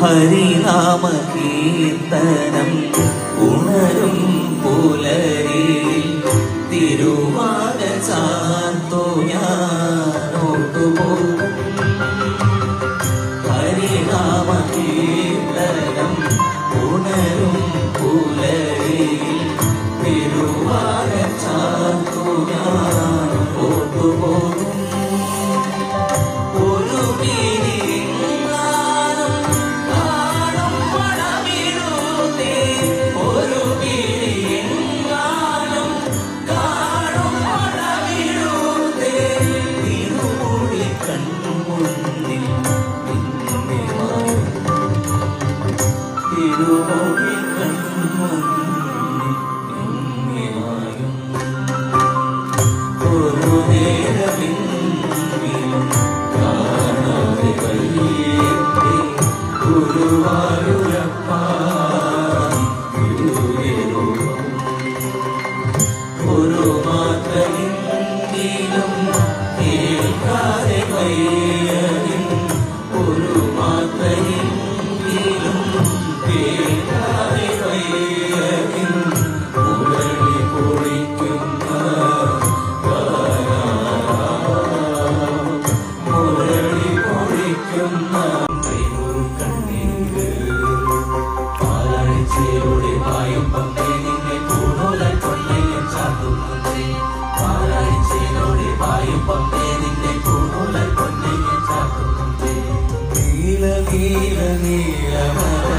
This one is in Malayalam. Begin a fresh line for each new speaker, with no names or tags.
ഹരിനാമ കീർത്തനം ഉണരും പുലരി തിരുവാന ചാർത്തോ ഞാനോട്ടുപോകും ഹരിനാമ പാലാഴ്ചയിലൂടെ വായും പമ്പേ നിന്നെ പൂണൂലാൽ കൊള്ളയും ചാത്തുന്നേ പാലാഴ്ചയിലൂടെ വായും പമ്പേ നിന്നെ പൂണൂലാൽ കൊള്ളയും ചാത്തുന്നേ നീല നീല നീലമലേ